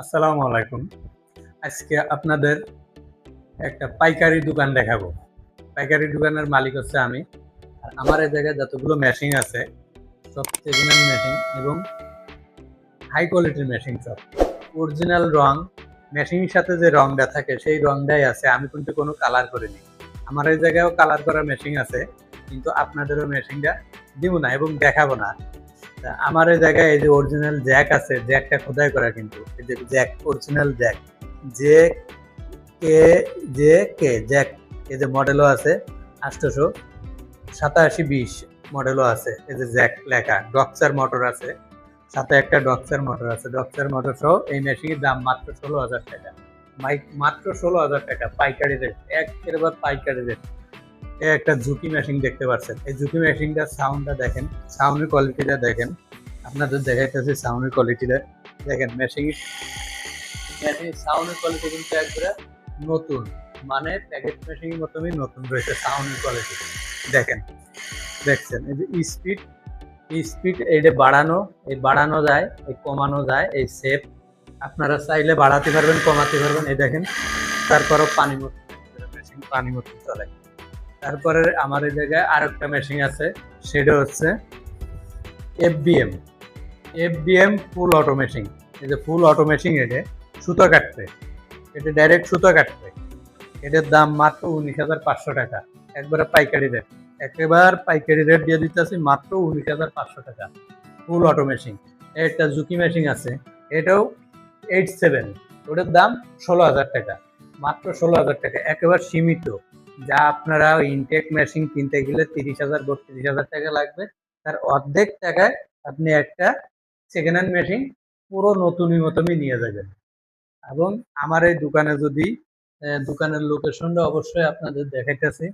আসসালামু আলাইকুম। আজকে আপনাদের একটা পাইকারি দোকান দেখাবো। পাইকারি দোকানের মালিক হচ্ছে আমি। আর আমার এই জায়গায় যতগুলো মেশিন আছে, সব সেকেন্ড মেশিন এবং হাই কোয়ালিটির মেশিন সব। অরিজিনাল রং, মেশিনের সাথে যে রংটা থাকে, সেই রংটাই আছে। আমি কিন্তু কোনো কালার করিনি। আমার এই জায়গায়ও কালার করা মেশিন আছে, কিন্তু আপনাদেরও মেশিনটা দিব না এবং দেখাবো না। আমার এই জায়গায় এই যে অরিজিনাল জ্যাক আছে জ্যাকটা খোদাই করা কিন্তু। এই যে জ্যাক অরিজিনাল জ্যাক যে কে যে কে জ্যাক এই যে মডেলও আছে, আটশোশো সাতাশি বিশ মডেলও আছে। এই যে জ্যাক লেখা ডক্সার মোটর আছে। সাথে একটা ডক্সার মোটর আছে। ডক্সার মোটর সহ এই মেশিনের দাম মাত্র ষোলো হাজার টাকা। মাইক মাত্র ষোলো হাজার টাকা, পাইকারি রেট একেবারে পাইকারি রেট একটা ঝুঁকি মেশিন দেখতে পাচ্ছেন। এই ঝুঁকি মেশিনটার সাউন্ডটা দেখেন সাউন্ডের কোয়ালিটিটা দেখেন। আপনাদের দেখাইতেছি সাউন্ডের কোয়ালিটিটা দেখেন মেশিন মেশিন সাউন্ডের কোয়ালিটি কিন্তু একবারে নতুন। মানে প্যাকেট মেশিনের মতনই নতুন রয়েছে সাউন্ডের কোয়ালিটি দেখেন, দেখছেন, এই যে স্পিড স্পিড এইটা বাড়ানো, এই বাড়ানো যায়, এই কমানো যায়, এই সেপ আপনারা চাইলে বাড়াতে পারবেন, কমাতে পারবেন। এই দেখেন, তারপরও পানি মতো মেশিন পানি মতো চলে। তারপরে আমার এই জায়গায় আর একটা মেশিন আছে, সেটা হচ্ছে FBM FBM full auto machine এই যে ফুল অটো মেশিন এটা সুতো কাটবে এটা ডাইরেক্ট সুতো কাটবে এটার দাম মাত্র উনিশ হাজার পাঁচশো টাকা। একবারে পাইকারি রেট একেবার পাইকারি রেট দিয়ে দিতেছি, মাত্র উনিশ হাজার পাঁচশো টাকা। ফুল অটো মেশিন একটা জুকি মেশিন আছে, এটাও এইট সেভেন ওটার দাম ষোলো হাজার টাকা। মাত্র ষোলো হাজার টাকা। একেবারে সীমিত। যা আপনারা ইনটেক মেশিন কিনতে গেলে তিরিশ হাজার, বত্রিশ হাজার টাকা লাগবে। তার অর্ধেক টাকায় আপনি একটা সেকেন্ড হ্যান্ড মেশিন পুরো নতুনই মতনই নিয়ে যাবেন। এবং আমার এই দোকানে যদি দোকানের লোকেশনটা অবশ্যই আপনাদের দেখাইতেছি।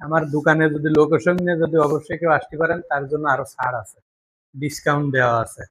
আমার দোকানে যদি লোকেশন নিয়ে যদি অবশ্যই কেউ আসতে পারেন, তার জন্য আরও ছাড় আছে। ডিসকাউন্ট দেওয়া আছে।